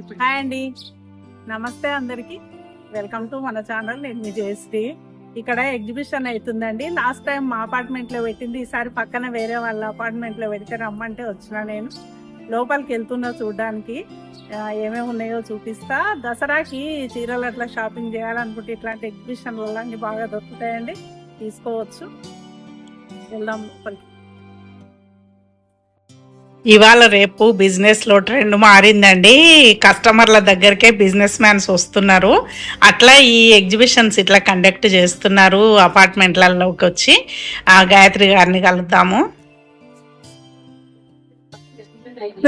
Hi అండి. నమస్తే అందరికి. వెల్కమ్ టు మన ఛానల్ నేను మీ జయశ్రీ ఇక్కడ ఎగ్జిబిషన్ అవుతుందండి. లాస్ట్ టైం మా అపార్ట్మెంట్లో పెట్టింది. ఈసారి పక్కన వేరే వాళ్ళ అపార్ట్మెంట్లో పెడితే రమ్మంటే వచ్చిన నేను. లోపలికి వెళ్తున్నా చూడడానికి. ఏమేమి ఉన్నాయో చూపిస్తా. దసరాకి చీరలు అట్లా షాపింగ్ చేయాలనుకుంటే ఇట్లాంటి ఎగ్జిబిషన్లు అన్ని బాగా దొరుకుతాయండి. తీసుకోవచ్చు. వెళ్దాం లోపలికి. ఇవాళ రేపు బిజినెస్లో ట్రెండ్ మారిందండి. కస్టమర్ల దగ్గరకే బిజినెస్ మ్యాన్స్ వస్తున్నారు. అట్లా ఈ ఎగ్జిబిషన్స్ ఇట్లా కండక్ట్ చేస్తున్నారు అపార్ట్మెంట్లలోకి వచ్చి. ఆ గాయత్రి గారిని కలుద్దాము.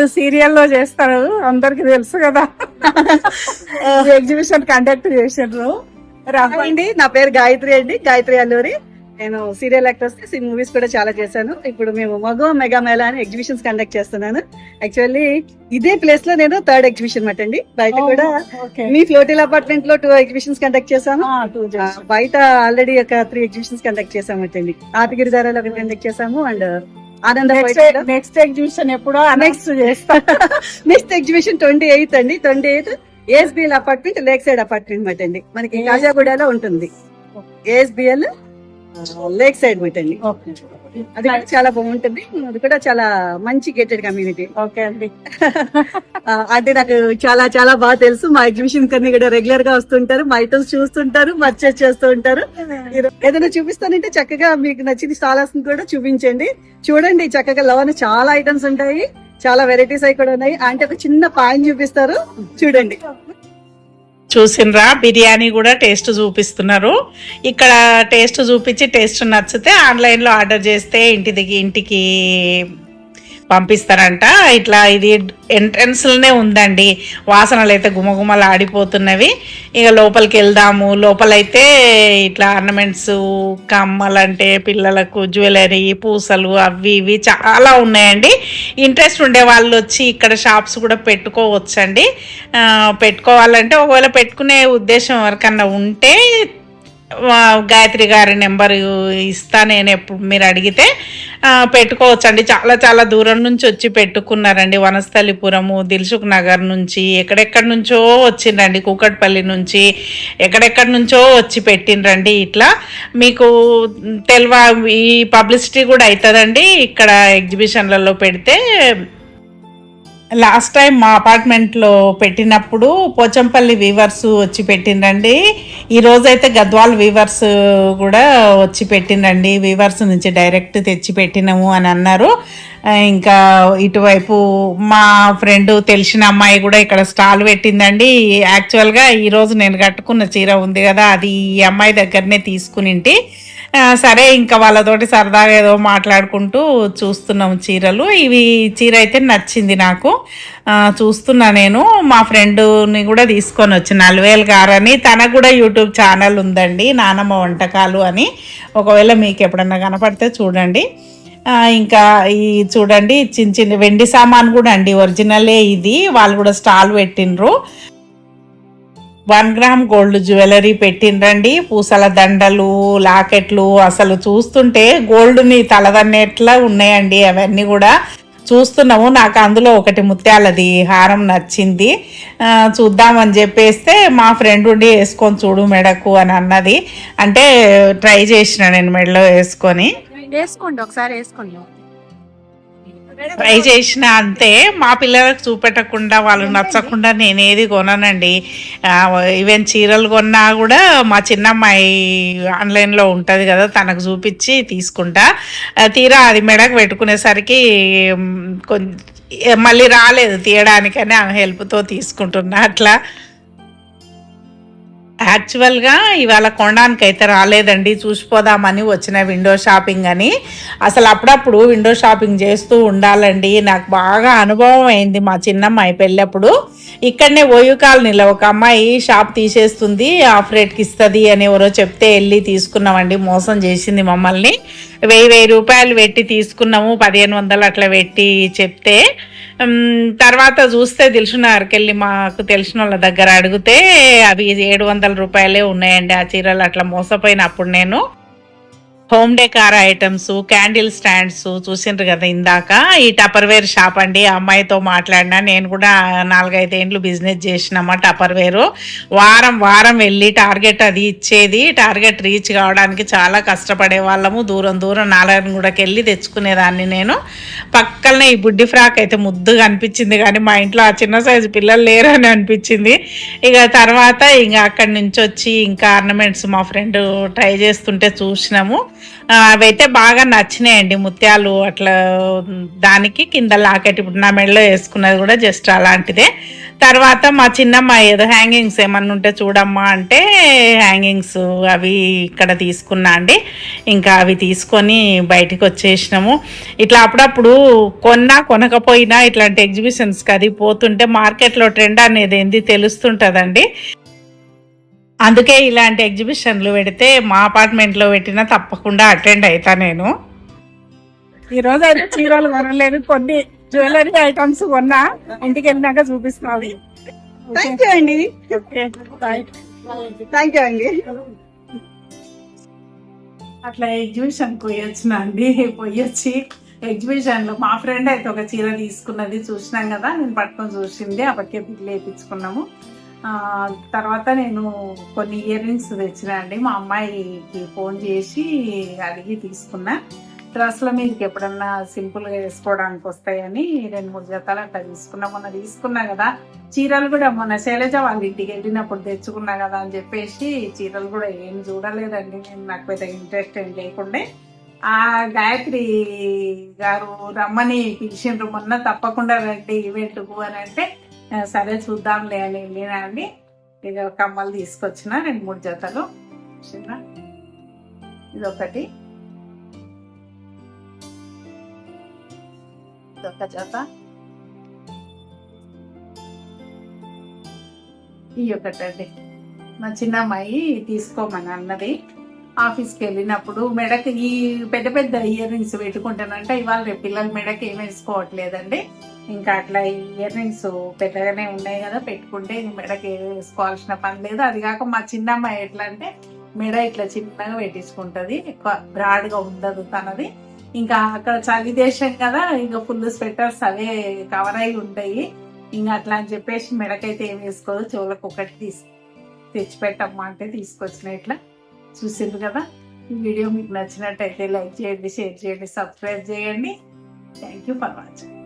సీరియల్లో చేస్తారు అందరికి తెలుసు కదా. ఎగ్జిబిషన్ కండక్ట్ చేసారు అండి నా పేరు గాయత్రి అండి. గాయత్రి అల్లూరి. నేను సీరియల్ యాక్టర్స్ మూవీస్ కూడా చాలా చేశాను. ఇప్పుడు మేము మగో మెగా మేళా అని ఎగ్జిబిషన్స్ కండక్ట్ చేస్తున్నాను. యాక్చువల్లీ ఇదే ప్లేస్లో నేను థర్డ్ ఎగ్జిబిషన్ మటండి బయట కూడా మీ ఫ్లోటిల్ అపార్ట్మెంట్లో టూ ఎగ్జిబిషన్స్ కండక్ట్ చేశాను బయట ఆల్రెడీ ఒక త్రీ ఎగ్జిబిషన్స్ కండక్ట్ చేసామటండి ఆతగిరి ధారాలో ఒకటి కండక్ట్ చేసాము అండ్ ఆనంద నెక్స్ట్ ఎగ్జిబిషన్ ఎప్పుడో అనెక్స్ చేస్తా. నెక్స్ట్ ఎగ్జిబిషన్ ట్వంటీ ఎయిత్ అండి. Twenty eighth ASBL apartment lakeside apartment మాట అండి మనకి కాజాగూడలో ఉంటుంది. ఏఎస్బిఎల్ లేక్ సైడ్ మాట అండి అది కూడా చాలా బాగుంటుంది. అది కూడా చాలా మంచి గేటెడ్ కమ్యూనిటీ ఓకే అండి. అంటే నాకు చాలా చాలా బాగా తెలుసు. మా ఎగ్జిబిషన్ కన్నీ కూడా రెగ్యులర్గా వస్తుంటారు. మా ఐటమ్స్ చూస్తుంటారు. పర్చేస్ చేస్తూ ఉంటారు. ఏదైనా చూపిస్తానంటే చక్కగా మీకు నచ్చిన స్టాలర్స్ కూడా చూపించండి. చూడండి చక్కగా లోన చాలా ఐటమ్స్ ఉంటాయి. చాలా వెరైటీస్ అవి కూడా ఉన్నాయి. అంటే ఒక చిన్న పాయింట్ చూపిస్తారు. చూడండి. చూసినరా? బిర్యానీ కూడా టేస్ట్ చూపిస్తున్నారు. ఇక్కడ టేస్ట్ చూపించి టేస్ట్ నచ్చితే ఆన్లైన్లో ఆర్డర్ చేస్తే ఇంటి దిగి ఇంటికి పంపిస్తారంట. ఇట్లా ఇది ఎంట్రన్స్లోనే ఉందండి. వాసనలు అయితే గుమగుమలు ఆడిపోతున్నవి. ఇక లోపలికి వెళ్దాము. లోపలైతే ఇట్లా ఆర్నమెంట్స్ కమ్మలంటే పిల్లలకు జ్యువెలరీ పూసలు అవి ఇవి చాలా ఉన్నాయండి. ఇంట్రెస్ట్ ఉండే వాళ్ళు వచ్చి ఇక్కడ షాప్స్ కూడా పెట్టుకోవచ్చండి. పెట్టుకోవాలంటే ఒకవేళ పెట్టుకునే ఉద్దేశం ఎవరికన్నా ఉంటే గాయత్రి గారి నెంబర్ ఇస్తా నేను ఎప్పుడు మీరు అడిగితే పెట్టుకోవచ్చండి. చాలా చాలా దూరం నుంచి వచ్చి పెట్టుకున్నారండి. వనస్థలిపురము దిల్సుఖ్ నగర్ నుంచి ఎక్కడెక్కడి నుంచో వచ్చిండ్రండి కూకట్పల్లి నుంచి ఎక్కడెక్కడి నుంచో వచ్చి పెట్టిండ్రండి ఇట్లా. మీకు తెలవ ఈ పబ్లిసిటీ కూడా అవుతుందండి ఇక్కడ ఎగ్జిబిషన్లలో పెడితే లాస్ట్ టైం మా అపార్ట్మెంట్లో పెట్టినప్పుడు పోచంపల్లి వీవర్స్ వచ్చి పెట్టిండండి ఈ రోజైతే గద్వాల్ వీవర్స్ కూడా వచ్చి పెట్టిండండి వీవర్స్ నుంచి డైరెక్ట్ తెచ్చి పెట్టినాము అని అన్నారు. ఇంకా ఇటువైపు మా ఫ్రెండ్ తెలిసిన అమ్మాయి కూడా ఇక్కడ స్టాల్ పెట్టిందండి. యాక్చువల్గా ఈరోజు నేను కట్టుకున్న చీర ఉంది కదా అది ఈ అమ్మాయి దగ్గరనే తీసుకునింటి. సరే ఇంకా వాళ్ళతోటి సరదాగా ఏదో మాట్లాడుకుంటూ చూస్తున్నాం చీరలు. ఇవి చీర అయితే నచ్చింది నాకు. చూస్తున్నా నేను. మా ఫ్రెండ్ని కూడా తీసుకొని వచ్చి నలువేలు గారని తనకు కూడా యూట్యూబ్ ఛానల్ ఉందండి నానమ్మ వంటకాలు అని. ఒకవేళ మీకు ఎప్పుడన్నా కనపడితే చూడండి. ఇంకా ఈ చూడండి చిన్న చిన్న వెండి సామాన్ కూడా అండి ఒరిజినలే ఇది. వాళ్ళు కూడా స్టాల్ పెట్టిండ్రు. వన్ గ్రామ్ గోల్డ్ జ్యువెలరీ పెట్టిండ్రండి. పూసల దండలు లాకెట్లు అసలు చూస్తుంటే గోల్డ్ని తలదన్నేట్లా ఉన్నాయండి అవన్నీ కూడా. చూస్తున్నాము నాకు అందులో ఒకటి ముత్యాలది హారం నచ్చింది. చూద్దామని చెప్పేస్తే మా ఫ్రెండ్ ఉండి వేసుకొని చూడు మెడకు అని అన్నది. అంటే ట్రై చేసిన నేను మెడలో వేసుకొని. వేసుకోండి ఒకసారి వేసుకోండి. ట్రై చేసిన అంతే. మా పిల్లలకు చూపెట్టకుండా వాళ్ళు నచ్చకుండా నేను ఏది కొననండి ఈవెన్ చీరలు కొన్నా కూడా మా చిన్నమ్మాయి ఆన్లైన్లో ఉంటుంది కదా తనకు చూపించి తీసుకుంటా. తీరా అది మెడకు పెట్టుకునేసరికి కొంచెం మళ్ళీ రాలేదు తీయడానికని ఆమె హెల్ప్తో తీసుకుంటున్నా అట్లా. యాక్చువల్గా ఇవాళ కొనడానికి అయితే రాలేదండి. చూసిపోదామని వచ్చిన విండో షాపింగ్ అని. అసలు అప్పుడప్పుడు విండో షాపింగ్ చేస్తూ ఉండాలండి. నాకు బాగా అనుభవం అయింది మా చిన్నమ్మాయి పెళ్ళప్పుడు. ఇక్కడనే ఓయూ కాలనీలో ఒక అమ్మాయి షాప్ తీసేస్తుంది ఆఫ్ రేట్కి ఇస్తుంది అని ఎవరో చెప్తే వెళ్ళి తీసుకున్నామండి. మోసం చేసింది మమ్మల్ని. వెయ్యి వెయ్యి రూపాయలు పెట్టి తీసుకున్నాము పదిహేను వందలు అట్లా పెట్టి చెప్తే తర్వాత చూస్తే తెలిసినారికి మాకు తెలిసిన వాళ్ళ దగ్గర అడిగితే అవి ఏడు వందల రూపాయలే ఉన్నాయండి ఆ చీరలు. అట్లా మోసపోయినప్పుడు నేను home decor items candle stands చూసిండ్రు కదా ఇందాక. ఈ టపర్వేర్ షాప్ అండి. అమ్మాయితో మాట్లాడినా నేను కూడా నాలుగైదు ఏండ్లు బిజినెస్ చేసినామా టపర్వేరు. వారం వారం వెళ్ళి టార్గెట్ అది ఇచ్చేది. టార్గెట్ రీచ్ కావడానికి చాలా కష్టపడే వాళ్ళము. దూరం దూరం నారాయణగూడకి వెళ్ళి తెచ్చుకునేదాన్ని నేను. పక్కనే ఈ బుడ్డి ఫ్రాక్ అయితే ముద్దుగా అనిపించింది. కానీ మా ఇంట్లో ఆ చిన్న సైజు పిల్లలు లేరు అని అనిపించింది. ఇక తర్వాత ఇంకా అక్కడి నుంచి వచ్చి ఇంకా ఆర్నమెంట్స్ మా ఫ్రెండ్ ట్రై చేస్తుంటే చూసినాము. అవైతే బాగా నచ్చినాయండి ముత్యాలు అట్లా దానికి కింద లాకెట్ ఇప్పుడు నా మెడలో వేసుకున్నది కూడా జస్ట్ అలాంటిదే. తర్వాత మా చిన్నమ్మ ఏదో హ్యాంగింగ్స్ ఏమన్నా ఉంటే చూడమ్మా అంటే హ్యాంగింగ్స్ అవి ఇక్కడ తీసుకున్నా అండి. ఇంకా అవి తీసుకొని బయటికి వచ్చేసినాము. ఇట్లా అప్పుడప్పుడు కొన్నా కొనకపోయినా ఇట్లాంటి ఎగ్జిబిషన్స్కి అది పోతుంటే మార్కెట్లో ట్రెండ్ అనేది ఏంది తెలుస్తుంటుందండి. అందుకే ఇలాంటి ఎగ్జిబిషన్లు పెడితే మా అపార్ట్మెంట్లో పెట్టినా తప్పకుండా అటెండ్ అవుతా నేను. ఈ రోజు అయితే చీరలు కొనలేదు కొన్ని జ్యువెలరీ ఐటమ్స్ కొన్నా ఇంటికి వెళ్ళినాక చూపిస్తావి. థ్యాంక్ యూ అండి. థ్యాంక్ యూ అండి. అట్లా ఎగ్జిబిషన్ పోయొచ్చిన అండి పోయొచ్చి ఎగ్జిబిషన్లో మా ఫ్రెండ్ అయితే ఒక చీర తీసుకున్నది చూసినాం కదా నేను పట్టుకొని చూసింది అప్పటికే బిల్లు వేయించుకున్నాము. తర్వాత నేను కొన్ని ఇయర్ రింగ్స్ తెచ్చిన అండి. మా అమ్మాయికి ఫోన్ చేసి అడిగి తీసుకున్నా. డ్రెస్ల మీదకి ఎప్పుడన్నా సింపుల్గా వేసుకోవడానికి వస్తాయని రెండు మూడు జతలు అట్లా తీసుకున్నా. మొన్న తీసుకున్నా కదా. చీరలు కూడా మొన్న శైలజ వాళ్ళ ఇంటికి వెళ్ళినప్పుడు తెచ్చుకున్నా కదా అని చెప్పేసి చీరలు కూడా ఏం చూడలేదండి. నేను నాకు పెద్ద ఇంట్రెస్ట్ ఏం లేకుండే. ఆ గాయత్రి గారు రమ్మని పిలిచిండ్రు. మొన్న తప్పకుండా రండి ఈవెంట్కు అని అంటే సరే చూద్దాంలే అని వెళ్ళినా అండి. ఇక కమ్మలు తీసుకొచ్చిన రెండు మూడు జతలు. చిన్న ఇదొకటి. ఇదొక జత. ఈ ఒకటండి. మా చిన్న అమ్మాయి తీసుకోమని అన్నది. ఆఫీస్కి వెళ్ళినప్పుడు మెడకి ఈ పెద్ద పెద్ద ఇయర్ రింగ్స్ పెట్టుకుంటానంటే ఇవాళ రేపు పిల్లలు మెడకి ఏం వేసుకోవట్లేదండి. ఇంకా అట్లా ఇయర్ రింగ్స్ పెద్దగానే ఉన్నాయి కదా పెట్టుకుంటే మెడకి ఏం వేసుకోవాల్సిన పని లేదు. అది కాక మా చిన్న అమ్మాయి ఎట్లా అంటే మెడ ఇట్లా చిన్నగా పెట్టించుకుంటుంది ఎక్కువ బ్రాడ్గా ఉండదు తనది. ఇంకా అక్కడ చలి దేశం కదా ఇంకా ఫుల్ స్వెటర్స్ అవే కవర్ అయి ఉంటాయి. ఇంకా అట్లా అని చెప్పేసి మెడకైతే ఏం వేసుకోదు చెవులకు ఒకటి తీసి తెచ్చిపెట్టమ్మా అంటే తీసుకొచ్చిన ఇట్లా. చూసిండ్రు కదా? ఈ వీడియో మీకు నచ్చినట్టయితే లైక్ చేయండి షేర్ చేయండి సబ్స్క్రైబ్ చేయండి. Thank you for watching